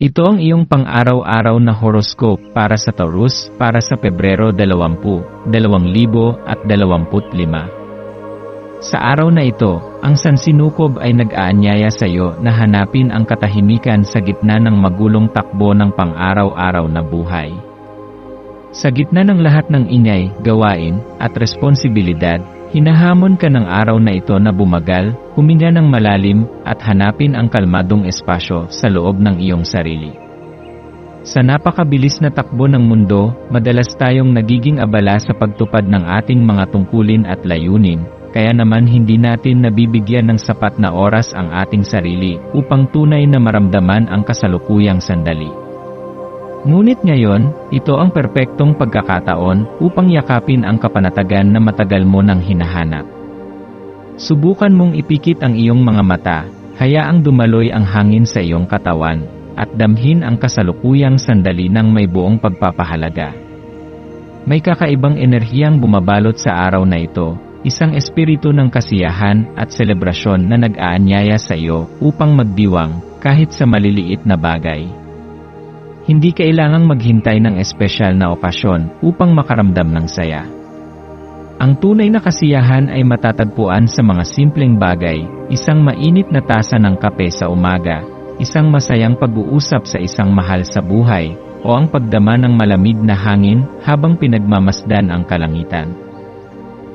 Ito ang iyong pang-araw-araw na horoscope para sa Taurus para sa Pebrero 20, 2025. Sa araw na ito, ang sansinukob ay nag-aanyaya sa iyo na hanapin ang katahimikan sa gitna ng magulong takbo ng pang-araw-araw na buhay. Sa gitna ng lahat ng ingay, gawain, at responsibilidad, Hinahamon ka ng araw na ito na bumagal, huminga ng malalim, at hanapin ang kalmadong espasyo sa loob ng iyong sarili. Sa napakabilis na takbo ng mundo, madalas tayong nagiging abala sa pagtupad ng ating mga tungkulin at layunin, kaya naman hindi natin nabibigyan ng sapat na oras ang ating sarili upang tunay na maramdaman ang kasalukuyang sandali. Ngunit ngayon, ito ang perpektong pagkakataon upang yakapin ang kapanatagan na matagal mo nang hinahanap. Subukan mong ipikit ang iyong mga mata, hayaang dumaloy ang hangin sa iyong katawan, at damhin ang kasalukuyang sandali ng may buong pagpapahalaga. May kakaibang enerhiyang bumabalot sa araw na ito, isang espiritu ng kasiyahan at selebrasyon na nag-aanyaya sa iyo upang magdiwang kahit sa maliliit na bagay. Hindi kailangang maghintay ng espesyal na okasyon upang makaramdam ng saya. Ang tunay na kasiyahan ay matatagpuan sa mga simpleng bagay, isang mainit na tasa ng kape sa umaga, isang masayang pag-uusap sa isang mahal sa buhay, o ang pagdama ng malamig na hangin habang pinagmamasdan ang kalangitan.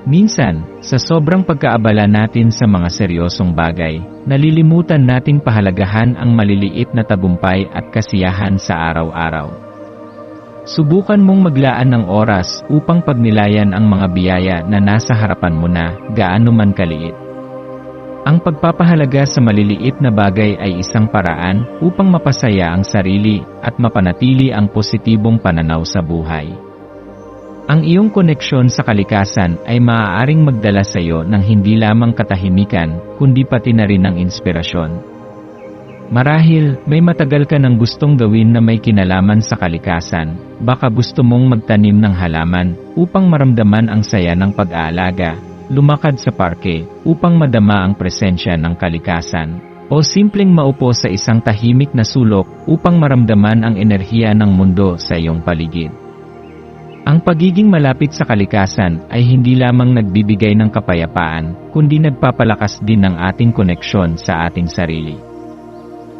Minsan, sa sobrang pagkaabala natin sa mga seryosong bagay, nalilimutan nating pahalagahan ang maliliit na tagumpay at kasiyahan sa araw-araw. Subukan mong maglaan ng oras upang pagnilayan ang mga biyaya na nasa harapan mo na, gaano man kaliit. Ang pagpapahalaga sa maliliit na bagay ay isang paraan upang mapasaya ang sarili at mapanatili ang positibong pananaw sa buhay. Ang iyong koneksyon sa kalikasan ay maaaring magdala sa iyo ng hindi lamang katahimikan, kundi pati na rin ng inspirasyon. Marahil, may matagal ka nang gustong gawin na may kinalaman sa kalikasan, baka gusto mong magtanim ng halaman, upang maramdaman ang saya ng pag-aalaga, lumakad sa parke, upang madama ang presensya ng kalikasan, o simpleng maupo sa isang tahimik na sulok upang maramdaman ang enerhiya ng mundo sa iyong paligid. Ang pagiging malapit sa kalikasan ay hindi lamang nagbibigay ng kapayapaan, kundi nagpapalakas din ng ating koneksyon sa ating sarili.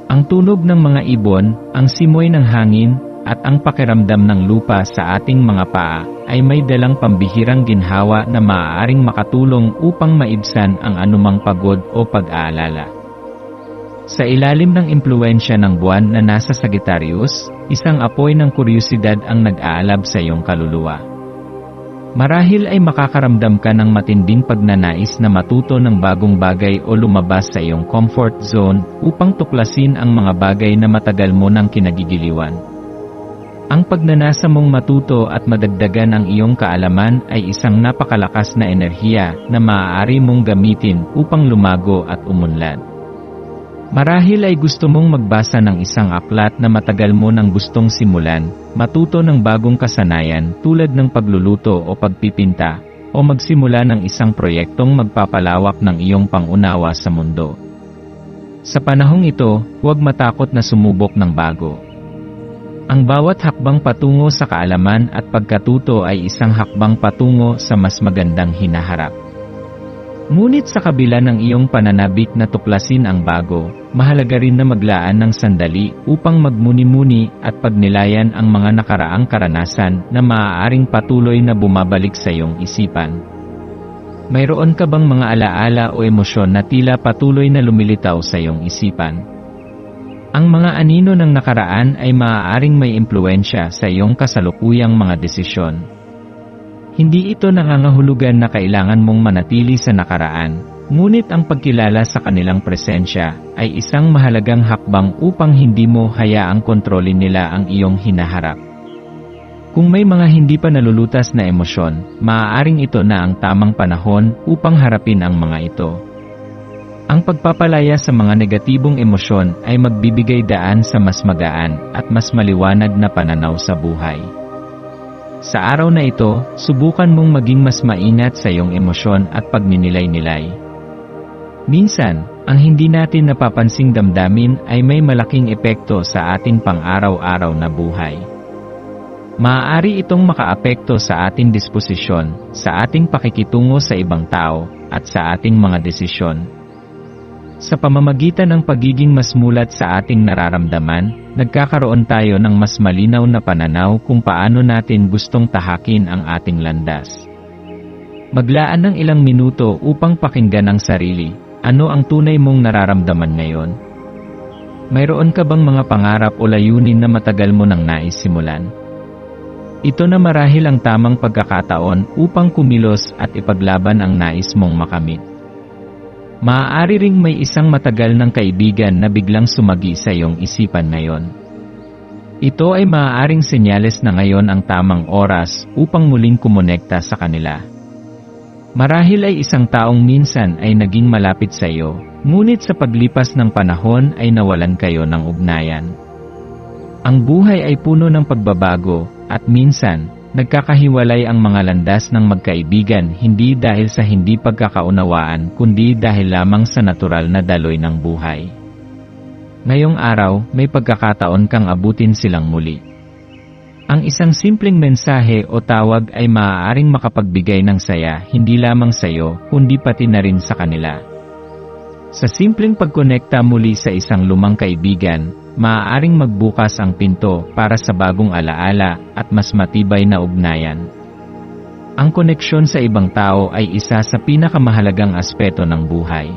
Ang tunog ng mga ibon, ang simoy ng hangin, at ang pakiramdam ng lupa sa ating mga paa ay may dalang pambihirang ginhawa na maaaring makatulong upang maibsan ang anumang pagod o pag-aalala. Sa ilalim ng impluensya ng buwan na nasa Sagittarius, isang apoy ng kuryosidad ang nag-aalab sa iyong kaluluwa. Marahil ay makakaramdam ka ng matinding pagnanais na matuto ng bagong bagay o lumabas sa iyong comfort zone upang tuklasin ang mga bagay na matagal mo nang kinagigiliwan. Ang pagnanasa mong matuto at madagdagan ang iyong kaalaman ay isang napakalakas na enerhiya na maaari mong gamitin upang lumago at umunlad. Marahil ay gusto mong magbasa ng isang aklat na matagal mo nang gustong simulan, matuto ng bagong kasanayan tulad ng pagluluto o pagpipinta, o magsimula ng isang proyektong magpapalawak ng iyong pangunawa sa mundo. Sa panahong ito, huwag matakot na sumubok ng bago. Ang bawat hakbang patungo sa kaalaman at pagkatuto ay isang hakbang patungo sa mas magandang hinaharap. Ngunit sa kabila ng iyong pananabik na tuklasin ang bago, mahalaga rin na maglaan ng sandali upang magmuni-muni at pagnilayan ang mga nakaraang karanasan na maaaring patuloy na bumabalik sa iyong isipan. Mayroon ka bang mga alaala o emosyon na tila patuloy na lumilitaw sa iyong isipan? Ang mga anino ng nakaraan ay maaaring may impluensya sa iyong kasalukuyang mga desisyon. Hindi ito nangangahulugan na kailangan mong manatili sa nakaraan, Ngunit ang pagkilala sa kanilang presensya ay isang mahalagang hakbang upang hindi mo hayaang kontrolin nila ang iyong hinaharap. Kung may mga hindi pa nalulutas na emosyon, maaaring ito na ang tamang panahon upang harapin ang mga ito. Ang pagpapalaya sa mga negatibong emosyon ay magbibigay daan sa mas magaan at mas maliwanag na pananaw sa buhay. Sa araw na ito, subukan mong maging mas maingat sa iyong emosyon at pagninilay-nilay. Minsan, ang hindi natin napapansing damdamin ay may malaking epekto sa ating pang-araw-araw na buhay. Maaari itong makaapekto sa ating disposisyon, sa ating pakikitungo sa ibang tao, at sa ating mga desisyon. Sa pamamagitan ng pagiging mas mulat sa ating nararamdaman, nagkakaroon tayo ng mas malinaw na pananaw kung paano natin gustong tahakin ang ating landas. Maglaan ng ilang minuto upang pakinggan ang sarili, ano ang tunay mong nararamdaman ngayon? Mayroon ka bang mga pangarap o layunin na matagal mo nang nais simulan? Ito na marahil ang tamang pagkakataon upang kumilos at ipaglaban ang nais mong makamit. Maaari ring may isang matagal ng kaibigan na biglang sumagi sa iyong isipan ngayon. Ito ay maaaring senyales na ngayon ang tamang oras upang muling kumonekta sa kanila. Marahil ay isang taong minsan ay naging malapit sa iyo, ngunit sa paglipas ng panahon ay nawalan kayo ng ugnayan. Ang buhay ay puno ng pagbabago, at minsan, nagkakahiwalay ang mga landas ng magkaibigan hindi dahil sa hindi pagkakaunawaan kundi dahil lamang sa natural na daloy ng buhay. Ngayong araw, may pagkakataon kang abutin silang muli. Ang isang simpleng mensahe o tawag ay maaaring makapagbigay ng saya hindi lamang sa iyo, kundi pati na rin sa kanila. Sa simpleng pagkonekta muli sa isang lumang kaibigan, maaaring magbukas ang pinto para sa bagong alaala at mas matibay na ugnayan. Ang koneksyon sa ibang tao ay isa sa pinakamahalagang aspeto ng buhay.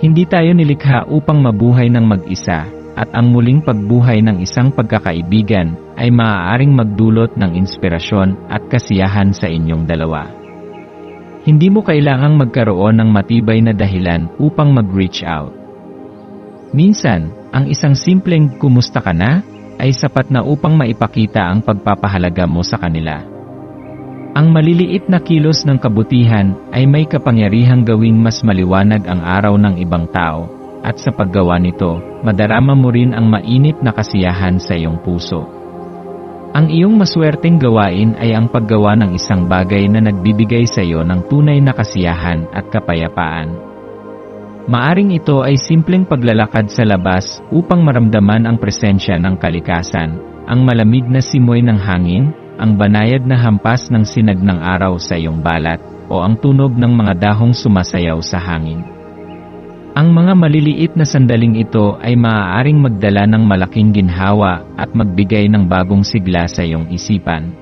Hindi tayo nilikha upang mabuhay ng mag-isa, at ang muling pagbuhay ng isang pagkakaibigan ay maaaring magdulot ng inspirasyon at kasiyahan sa inyong dalawa. Hindi mo kailangang magkaroon ng matibay na dahilan upang mag-reach out. Minsan, ang isang simpleng kumusta ka na ay sapat na upang maipakita ang pagpapahalaga mo sa kanila. Ang maliliit na kilos ng kabutihan ay may kapangyarihang gawing mas maliwanag ang araw ng ibang tao at sa paggawa nito, madarama mo rin ang mainit na kasiyahan sa iyong puso. Ang iyong maswerteng gawain ay ang paggawa ng isang bagay na nagbibigay sa iyo ng tunay na kasiyahan at kapayapaan. Maaring ito ay simpleng paglalakad sa labas upang maramdaman ang presensya ng kalikasan, ang malamig na simoy ng hangin, ang banayad na hampas ng sinag ng araw sa iyong balat, o ang tunog ng mga dahong sumasayaw sa hangin. Ang mga maliliit na sandaling ito ay maaaring magdala ng malaking ginhawa at magbigay ng bagong sigla sa iyong isipan.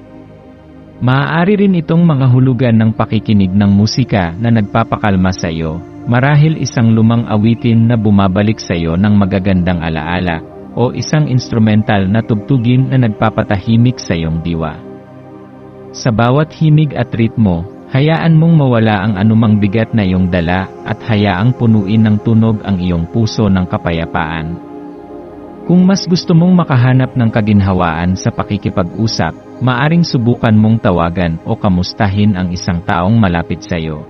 Maaari rin itong mga hulugan ng pakikinig ng musika na nagpapakalma sa iyo, marahil isang lumang awitin na bumabalik sa iyo ng magagandang alaala, o isang instrumental na tugtugin na nagpapatahimik sa iyong diwa. Sa bawat himig at ritmo, Hayaan mong mawala ang anumang bigat na iyong dala at hayaang punuin ng tunog ang iyong puso ng kapayapaan. Kung mas gusto mong makahanap ng kaginhawaan sa pakikipag-usap, maaring subukan mong tawagan o kamustahin ang isang taong malapit sa iyo.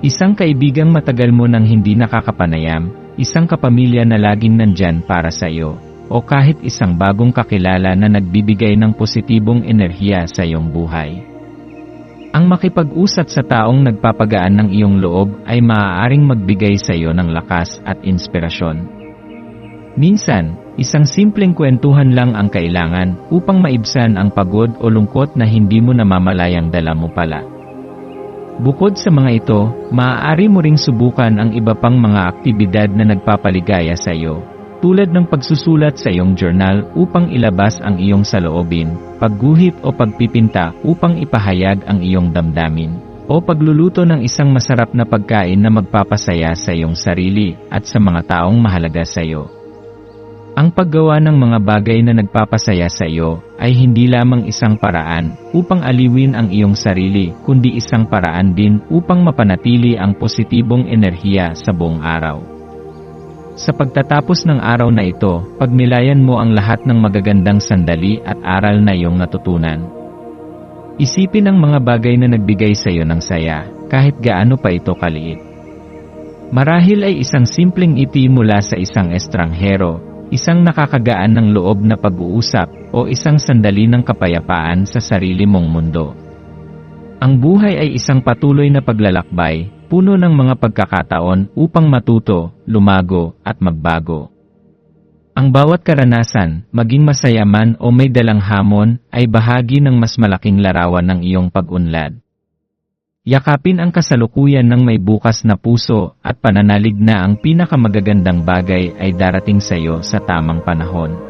Isang kaibigang matagal mo nang hindi nakakapanayam, isang kapamilya na laging nandyan para sa iyo, o kahit isang bagong kakilala na nagbibigay ng positibong enerhiya sa iyong buhay. Ang makipag-usap sa taong nagpapagaan ng iyong loob ay maaaring magbigay sa iyo ng lakas at inspirasyon. Minsan, isang simpleng kwentuhan lang ang kailangan upang maibsan ang pagod o lungkot na hindi mo namamalayang dala mo pala. Bukod sa mga ito, maaari mo ring subukan ang iba pang mga aktibidad na nagpapaligaya sa iyo tulad ng pagsusulat sa iyong journal upang ilabas ang iyong saloobin, pagguhit o pagpipinta upang ipahayag ang iyong damdamin, o pagluluto ng isang masarap na pagkain na magpapasaya sa iyong sarili at sa mga taong mahalaga sa iyo. Ang paggawa ng mga bagay na nagpapasaya sa iyo ay hindi lamang isang paraan upang aliwin ang iyong sarili kundi isang paraan din upang mapanatili ang positibong enerhiya sa buong araw. Sa pagtatapos ng araw na ito, pagnilayan mo ang lahat ng magagandang sandali at aral na iyong natutunan. Isipin ang mga bagay na nagbigay sa iyo ng saya, kahit gaano pa ito kaliit. Marahil ay isang simpleng iti mula sa isang estranghero, isang nakakagaan ng loob na pag-uusap, o isang sandali ng kapayapaan sa sarili mong mundo. Ang buhay ay isang patuloy na paglalakbay, puno ng mga pagkakataon upang matuto, lumago, at magbago. Ang bawat karanasan, maging masaya man o may dalang hamon, ay bahagi ng mas malaking larawan ng iyong pag-unlad. Yakapin ang kasalukuyan ng may bukas na puso at pananalig na ang pinakamagagandang bagay ay darating sa iyo sa tamang panahon.